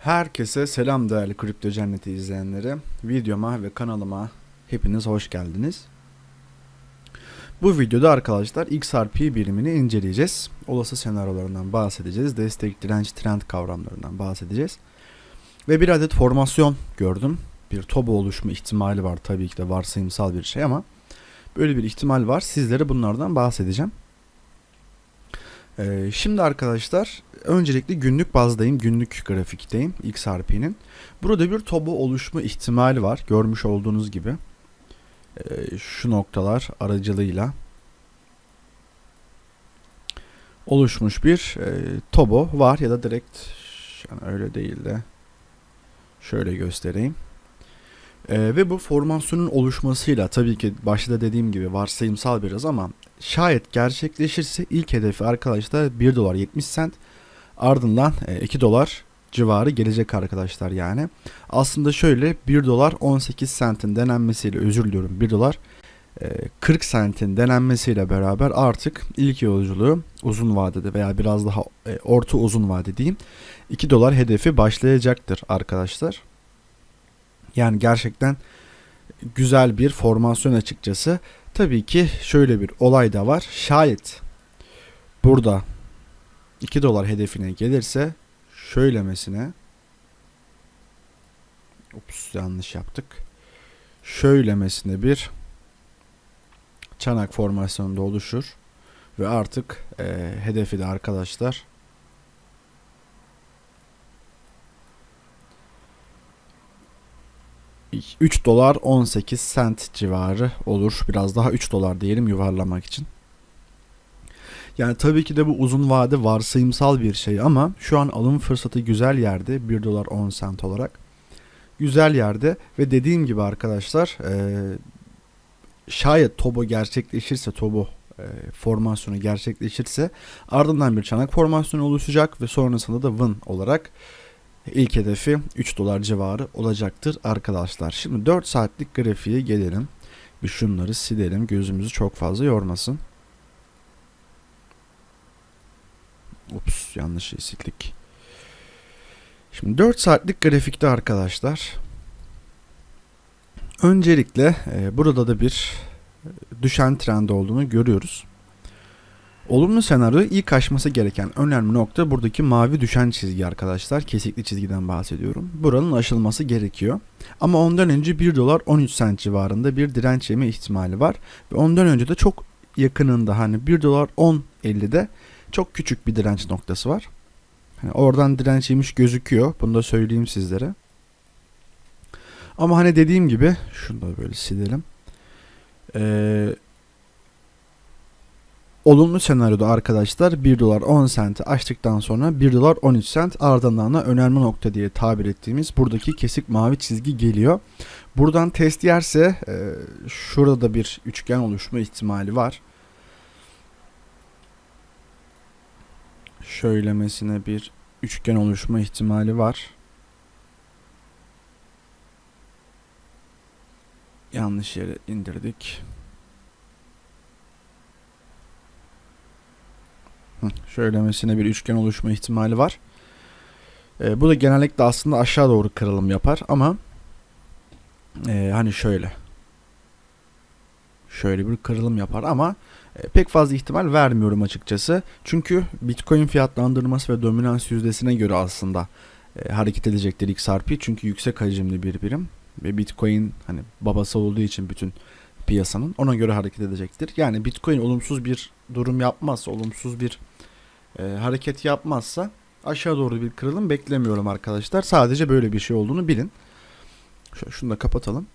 Herkese selam değerli Kripto Cenneti izleyenleri. Videoma ve kanalıma hepiniz hoş geldiniz. Bu videoda arkadaşlar XRP birimini inceleyeceğiz. Olası senaryolarından bahsedeceğiz. Destek, direnç, trend kavramlarından bahsedeceğiz. Ve bir adet formasyon gördüm. Bir toba oluşma ihtimali var tabii ki de varsayımsal bir şey ama böyle bir ihtimal var. Sizlere bunlardan bahsedeceğim. Ee, şimdi arkadaşlar öncelikle günlük bazdayım, günlük grafikteyim XRP'nin. Burada bir tobo oluşma ihtimali var. Görmüş olduğunuz gibi. Ee, şu noktalar aracılığıyla oluşmuş bir e, tobo var ya da direkt yani öyle değil de şöyle göstereyim. Ee, ve bu formasyonun oluşmasıyla tabii ki başta dediğim gibi varsayımsal biraz ama şayet gerçekleşirse ilk hedefi arkadaşlar 1 dolar 70 cent ardından e, 2 dolar civarı gelecek arkadaşlar yani. Aslında şöyle 1 dolar 18 centin denenmesiyle özür diliyorum 1 dolar e, 40 centin denenmesiyle beraber artık ilk yolculuğu uzun vadede veya biraz daha e, orta uzun vade diyeyim 2 dolar hedefi başlayacaktır arkadaşlar. Yani gerçekten güzel bir formasyon açıkçası. Tabii ki şöyle bir olay da var. Şayet burada 2 dolar hedefine gelirse şöylemesine Ups yanlış yaptık. Şöylemesine bir çanak formasyonunda oluşur ve artık e, hedefi de arkadaşlar 3 dolar 18 sent civarı olur. Biraz daha 3 dolar diyelim yuvarlamak için. Yani tabii ki de bu uzun vade varsayımsal bir şey ama şu an alım fırsatı güzel yerde 1 dolar 10 sent olarak. Güzel yerde ve dediğim gibi arkadaşlar e, şayet Tobo gerçekleşirse Tobo e, formasyonu gerçekleşirse ardından bir çanak formasyonu oluşacak ve sonrasında da Win olarak İlk hedefi 3 dolar civarı olacaktır arkadaşlar. Şimdi 4 saatlik grafiğe gelelim. Bir şunları silelim. Gözümüzü çok fazla yormasın. Ups yanlış şey. Şimdi 4 saatlik grafikte arkadaşlar. Öncelikle e, burada da bir düşen trend olduğunu görüyoruz. Olumlu senaryo ilk aşması gereken önemli nokta buradaki mavi düşen çizgi arkadaşlar. Kesikli çizgiden bahsediyorum. Buranın aşılması gerekiyor. Ama ondan önce 1 dolar 13 sent civarında bir direnç yeme ihtimali var. Ve ondan önce de çok yakınında hani 1 dolar 10.50'de çok küçük bir direnç noktası var. Hani oradan direnç yemiş gözüküyor. Bunu da söyleyeyim sizlere. Ama hani dediğim gibi şunu da böyle silelim. Eee Olumlu senaryoda arkadaşlar 1 dolar 10 senti açtıktan sonra 1 dolar 13 sent ardından da önemli nokta diye tabir ettiğimiz buradaki kesik mavi çizgi geliyor. Buradan test yerse e, şurada da bir üçgen oluşma ihtimali var. Şöylemesine bir üçgen oluşma ihtimali var. Yanlış yere indirdik. Şöylemesine bir üçgen oluşma ihtimali var. E, bu da genellikle aslında aşağı doğru kırılım yapar ama e, hani şöyle şöyle bir kırılım yapar ama e, pek fazla ihtimal vermiyorum açıkçası. Çünkü Bitcoin fiyatlandırması ve dominans yüzdesine göre aslında e, hareket edecektir XRP çünkü yüksek hacimli bir birim ve Bitcoin hani babası olduğu için bütün piyasanın ona göre hareket edecektir. Yani Bitcoin olumsuz bir durum yapmazsa, olumsuz bir e, hareket yapmazsa aşağı doğru bir kırılım beklemiyorum arkadaşlar. Sadece böyle bir şey olduğunu bilin. Şöyle şunu da kapatalım.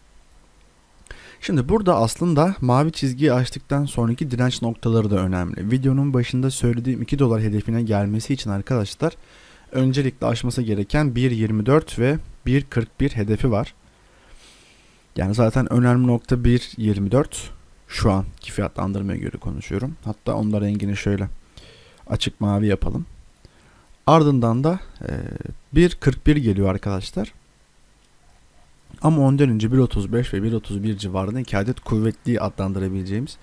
Şimdi burada aslında mavi çizgiyi açtıktan sonraki direnç noktaları da önemli. Videonun başında söylediğim 2 dolar hedefine gelmesi için arkadaşlar öncelikle aşması gereken 1.24 ve 1.41 hedefi var. Yani zaten önemli nokta 1.24 şu anki fiyatlandırmaya göre konuşuyorum. Hatta onda rengini şöyle açık mavi yapalım. Ardından da e, 1.41 geliyor arkadaşlar. Ama ondan önce 1.35 ve 1.31 civarında iki adet kuvvetli adlandırabileceğimiz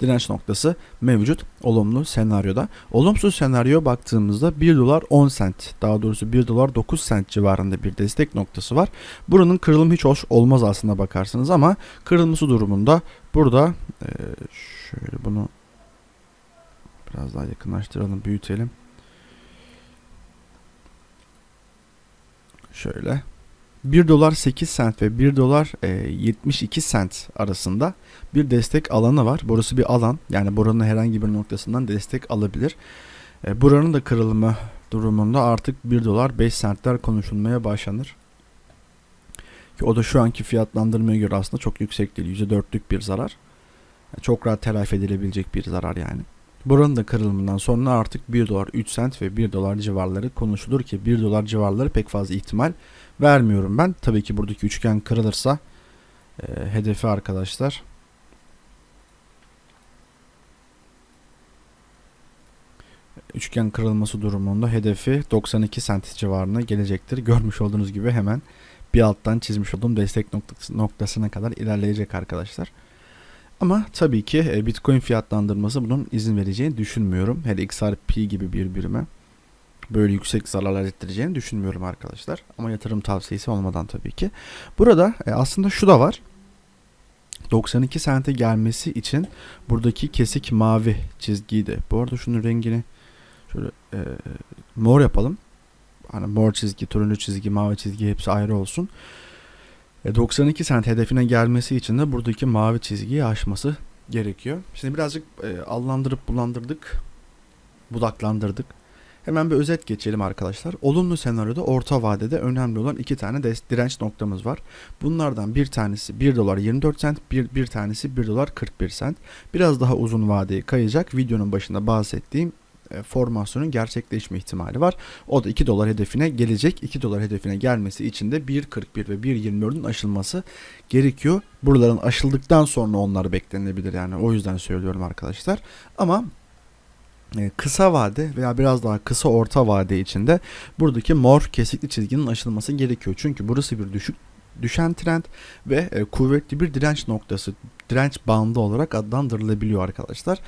direnç noktası mevcut olumlu senaryoda. Olumsuz senaryo baktığımızda 1 dolar 10 sent daha doğrusu 1 dolar 9 sent civarında bir destek noktası var. Buranın kırılımı hiç hoş olmaz aslında bakarsanız ama kırılması durumunda burada e, şöyle bunu biraz daha yakınlaştıralım büyütelim. Şöyle 1 dolar 8 sent ve 1 dolar e, 72 sent arasında bir destek alanı var. Burası bir alan. Yani buranın herhangi bir noktasından destek alabilir. E, buranın da kırılımı durumunda artık 1 dolar 5 sentler konuşulmaya başlanır. Ki o da şu anki fiyatlandırmaya göre aslında çok yüksek değil. %4'lük bir zarar. Yani çok rahat telafi edilebilecek bir zarar yani. Buranın da kırılımından sonra artık 1 dolar 3 sent ve 1 dolar civarları konuşulur ki 1 dolar civarları pek fazla ihtimal vermiyorum ben. Tabii ki buradaki üçgen kırılırsa e, hedefi arkadaşlar üçgen kırılması durumunda hedefi 92 sent civarına gelecektir. Görmüş olduğunuz gibi hemen bir alttan çizmiş olduğum destek noktası, noktasına kadar ilerleyecek arkadaşlar. Ama tabii ki e, Bitcoin fiyatlandırması bunun izin vereceğini düşünmüyorum. Hele XRP gibi bir birime böyle yüksek zararlar ettireceğini düşünmüyorum arkadaşlar. Ama yatırım tavsiyesi olmadan tabii ki. Burada e, aslında şu da var. 92 sente gelmesi için buradaki kesik mavi çizgiyi de. Bu arada şunun rengini şöyle e, mor yapalım. Hani mor çizgi, turuncu çizgi, mavi çizgi hepsi ayrı olsun. E, 92 sent hedefine gelmesi için de buradaki mavi çizgiyi aşması gerekiyor. Şimdi birazcık e, allandırıp bulandırdık. Budaklandırdık. Hemen bir özet geçelim arkadaşlar. Olumlu senaryoda orta vadede önemli olan iki tane direnç noktamız var. Bunlardan bir tanesi 1 dolar 24 sent, bir, bir tanesi 1 dolar 41 sent. Biraz daha uzun vadeye kayacak. Videonun başında bahsettiğim e, formasyonun gerçekleşme ihtimali var. O da 2 dolar hedefine gelecek. 2 dolar hedefine gelmesi için de 1.41 ve 1.24'ün aşılması gerekiyor. Buraların aşıldıktan sonra onlar beklenebilir yani o yüzden söylüyorum arkadaşlar. Ama e, kısa vade veya biraz daha kısa orta vade içinde buradaki mor kesikli çizginin aşılması gerekiyor. Çünkü burası bir düşük düşen trend ve e, kuvvetli bir direnç noktası, direnç bandı olarak adlandırılabiliyor arkadaşlar.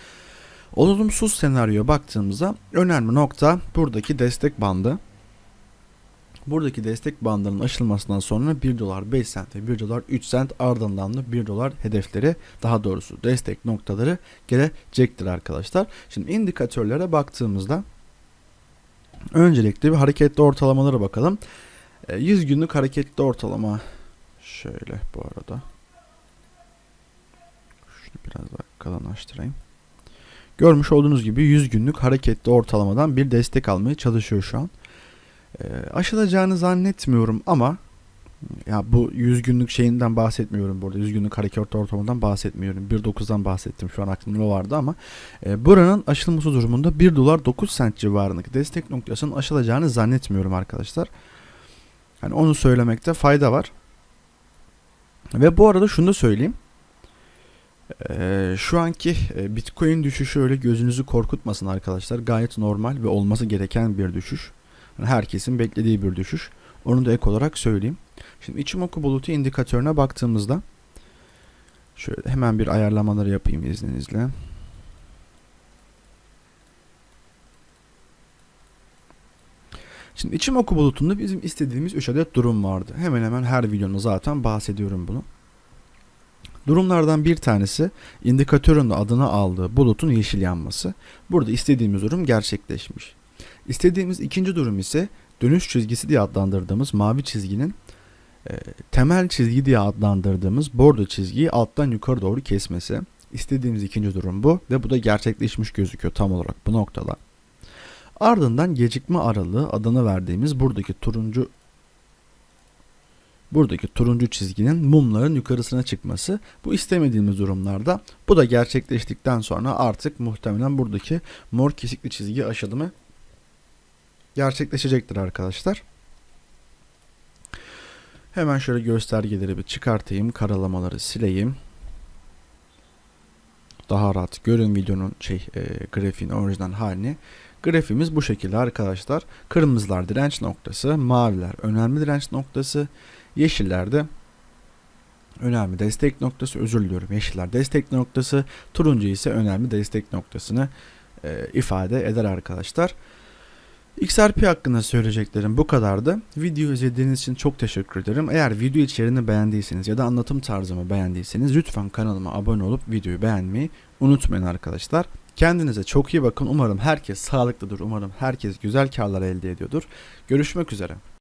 Olumsuz senaryoya baktığımızda önemli nokta buradaki destek bandı. Buradaki destek bandının aşılmasından sonra 1 dolar 5 sent ve 1 dolar 3 sent ardından da 1 dolar hedefleri daha doğrusu destek noktaları gelecektir arkadaşlar. Şimdi indikatörlere baktığımızda öncelikle bir hareketli ortalamalara bakalım. 100 günlük hareketli ortalama şöyle bu arada. Şunu biraz daha kalınlaştırayım. Görmüş olduğunuz gibi 100 günlük hareketli ortalamadan bir destek almaya çalışıyor şu an. E, aşılacağını zannetmiyorum ama ya bu 100 günlük şeyinden bahsetmiyorum burada. 100 günlük hareket ortalamadan bahsetmiyorum. 1.9'dan bahsettim. Şu an aklımda o vardı ama e, buranın aşılması durumunda 1 dolar 9 sent civarındaki destek noktasının aşılacağını zannetmiyorum arkadaşlar. Yani onu söylemekte fayda var. Ve bu arada şunu da söyleyeyim. Ee, şu anki e, Bitcoin düşüşü öyle gözünüzü korkutmasın arkadaşlar. Gayet normal ve olması gereken bir düşüş. Herkesin beklediği bir düşüş. Onu da ek olarak söyleyeyim. Şimdi Ichimoku bulutu indikatörüne baktığımızda şöyle hemen bir ayarlamaları yapayım izninizle. Şimdi Ichimoku bulutunda bizim istediğimiz 3 adet durum vardı. Hemen hemen her videonun zaten bahsediyorum bunu. Durumlardan bir tanesi indikatörün adını aldığı bulutun yeşil yanması. Burada istediğimiz durum gerçekleşmiş. İstediğimiz ikinci durum ise dönüş çizgisi diye adlandırdığımız mavi çizginin e, temel çizgi diye adlandırdığımız bordo çizgiyi alttan yukarı doğru kesmesi. İstediğimiz ikinci durum bu ve bu da gerçekleşmiş gözüküyor tam olarak bu noktada. Ardından gecikme aralığı adını verdiğimiz buradaki turuncu buradaki turuncu çizginin mumların yukarısına çıkması. Bu istemediğimiz durumlarda bu da gerçekleştikten sonra artık muhtemelen buradaki mor kesikli çizgi aşılımı gerçekleşecektir arkadaşlar. Hemen şöyle göstergeleri bir çıkartayım. Karalamaları sileyim. Daha rahat görün videonun şey e, grafiğin orijinal halini. Grafimiz bu şekilde arkadaşlar. Kırmızılar direnç noktası, maviler önemli direnç noktası, yeşillerde önemli destek noktası özür diliyorum yeşiller destek noktası turuncu ise önemli destek noktasını e, ifade eder arkadaşlar. XRP hakkında söyleyeceklerim bu kadardı. Video izlediğiniz için çok teşekkür ederim. Eğer video içeriğini beğendiyseniz ya da anlatım tarzımı beğendiyseniz lütfen kanalıma abone olup videoyu beğenmeyi unutmayın arkadaşlar. Kendinize çok iyi bakın. Umarım herkes sağlıklıdır. Umarım herkes güzel karlar elde ediyordur. Görüşmek üzere.